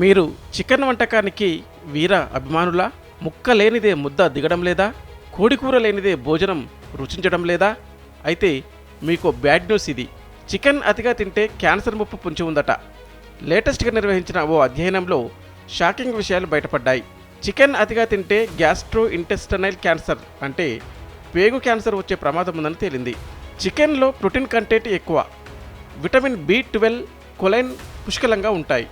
మీరు చికెన్ వంటకానికి వీర అభిమానులా? ముక్క లేనిదే ముద్ద దిగడం లేదా? కోడికూర లేనిదే భోజనం రుచించడం లేదా? అయితే మీకు బ్యాడ్ న్యూస్ ఇది. చికెన్ అతిగా తింటే క్యాన్సర్ ముప్పు పుంచి ఉందట. లేటెస్ట్గా నిర్వహించిన ఓ అధ్యయనంలో షాకింగ్ విషయాలు బయటపడ్డాయి. చికెన్ అతిగా తింటే గ్యాస్ట్రో ఇంటెస్టనైల్ క్యాన్సర్ అంటే పేగు క్యాన్సర్ వచ్చే ప్రమాదం ఉందని తేలింది. చికెన్లో ప్రోటీన్ కంటెంట్ ఎక్కువ. విటమిన్ బి ట్వెల్వ్ కొలైన్ పుష్కలంగా ఉంటాయి.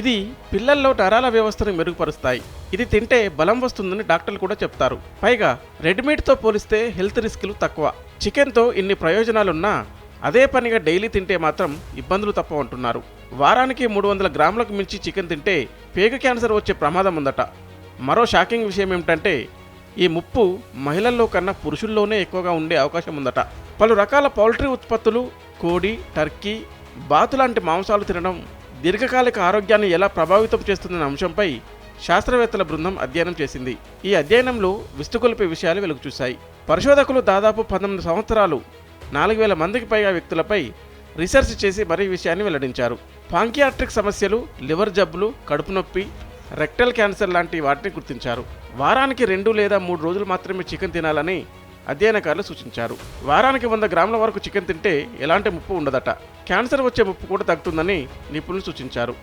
ఇది పిల్లల్లో నరాల వ్యవస్థను మెరుగుపరుస్తాయి. ఇది తింటే బలం వస్తుందని డాక్టర్లు కూడా చెప్తారు. పైగా రెడ్ మీట్తో పోలిస్తే హెల్త్ రిస్కులు తక్కువ. చికెన్తో ఇన్ని ప్రయోజనాలున్నా అదే పనిగా డైలీ తింటే మాత్రం ఇబ్బందులు తప్ప ఉంటున్నారు వారానికి మూడు వందల గ్రాములకు మించి చికెన్ తింటే పేగు క్యాన్సర్ వచ్చే ప్రమాదం ఉందట. మరో షాకింగ్ విషయం ఏమిటంటే ఈ ముప్పు మహిళల్లో కన్నా పురుషుల్లోనే ఎక్కువగా ఉండే అవకాశం ఉందట. పలు రకాల పౌల్ట్రీ ఉత్పత్తులు కోడి టర్కీ బాతు లాంటి మాంసాలు తినడం దీర్ఘకాలిక ఆరోగ్యాన్ని ఎలా ప్రభావితం చేస్తుందన్న అంశంపై శాస్త్రవేత్తల బృందం అధ్యయనం చేసింది. ఈ అధ్యయనంలో విస్తుకొలిపే విషయాలు వెలుగుచూశాయి. పరిశోధకులు దాదాపు పంతొమ్మిది సంవత్సరాలు నాలుగు వేల మందికి పైగా వ్యక్తులపై రీసెర్చ్ చేసి మరీ విషయాన్ని వెల్లడించారు. పాంకియాట్రిక్ సమస్యలు లివర్ జబ్బులు కడుపు నొప్పి రెక్టల్ క్యాన్సర్ లాంటి వాటిని గుర్తించారు. వారానికి రెండు లేదా మూడు రోజులు మాత్రమే చికెన్ తినాలని అధ్యయనకారులు సూచించారు. వారానికి వంద గ్రాముల వరకు చికెన్ తింటే ఎలాంటి ముప్పు ఉండదట. క్యాన్సర్ వచ్చే ముప్పు కూడా తగ్గుతుందని నిపుణులు సూచించారు.